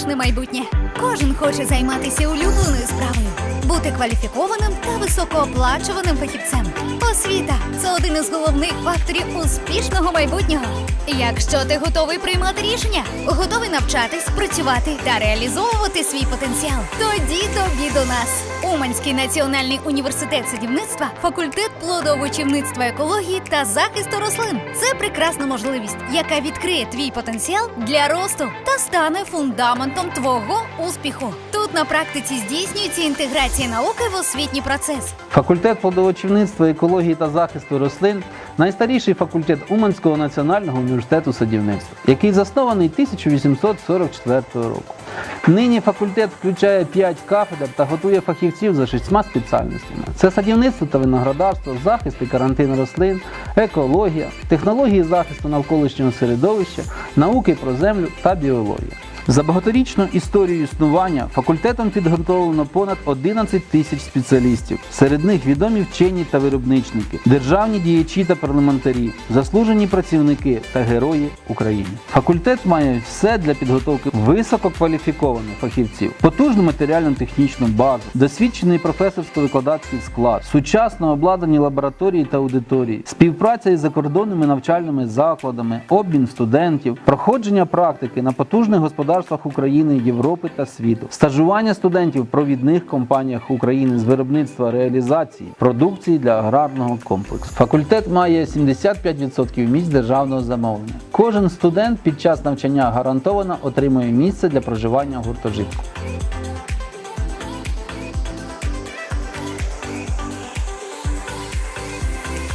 успішне майбутнє. Кожен хоче займатися улюбленою справою бути кваліфікованим та високооплачуваним фахівцем. Освіта це один із головних факторів успішного майбутнього. Якщо ти готовий приймати рішення, готовий навчатись, працювати та реалізовувати свій потенціал, тоді тобі до нас. Уманський національний університет садівництва, факультет плодовочівництва екології та захисту рослин. Це прекрасна можливість, яка відкриє твій потенціал для росту та стане фундаментом твого успіху. Тут на практиці здійснюється інтеграція науки в освітній процес. Факультет плодовочівництва, екології та захисту рослин найстаріший факультет Уманського національного університету садівництва, який заснований 1844 року. Нині факультет включає 5 кафедр та готує фахівців за шістьма спеціальностями: це садівництво та виноградарство, захист і карантин рослин, екологія, технології захисту навколишнього середовища, науки про землю та біологія. За багаторічну історію існування факультетом підготовлено понад 11 тисяч спеціалістів. Серед них відомі вчені та виробничники, державні діячі та парламентарі, заслужені працівники та герої України. Факультет має все для підготовки висококваліфікованих фахівців, потужну матеріально-технічну базу, досвідчений професорсько-викладацький склад, сучасно обладнані лабораторії та аудиторії, співпраця із закордонними навчальними закладами, обмін студентів, проходження практики на потужних господарствах України, Європи та світу, стажування студентів в провідних компаніях України з виробництва реалізації продукції для аграрного комплексу. Факультет має 75% місць державного замовлення. Кожен студент під час навчання гарантовано отримує місце для проживання гуртожитку.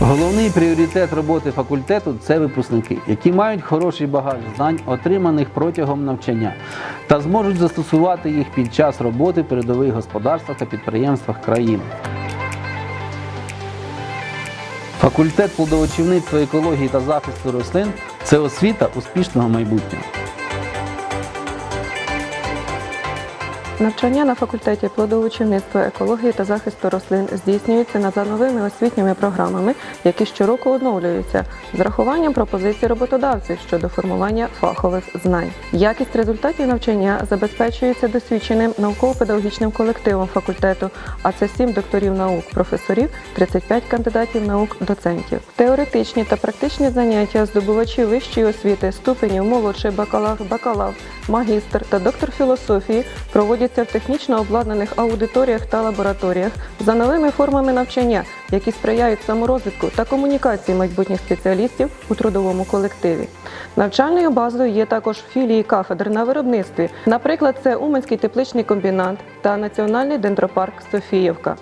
Головний пріоритет роботи факультету це випускники, які мають хороший багаж знань, отриманих протягом навчання, та зможуть застосувати їх під час роботи в передових господарствах та підприємствах країни. Факультет плодовочівництва, екології та захисту рослин це освіта успішного майбутнього. Навчання на факультеті плодовочівництва, екології та захисту рослин здійснюється за новими освітніми програмами, які щороку оновлюються з рахуванням пропозицій роботодавців щодо формування фахових знань. Якість результатів навчання забезпечується досвідченим науково-педагогічним колективом факультету, а це 7 докторів наук, професорів, 35 кандидатів наук, доцентів. Теоретичні та практичні заняття здобувачі вищої освіти, ступенів молодший бакалавр, бакалавр, магістр та доктор філософії проводяться в технічно обладнаних аудиторіях та лабораторіях за новими формами навчання, які сприяють саморозвитку та комунікації майбутніх спеціалістів у трудовому колективі. Навчальною базою є також філії кафедр на виробництві. Наприклад, це Уманський тепличний комбінат та Національний дендропарк Софіївка.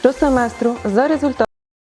Щосеместру за результатами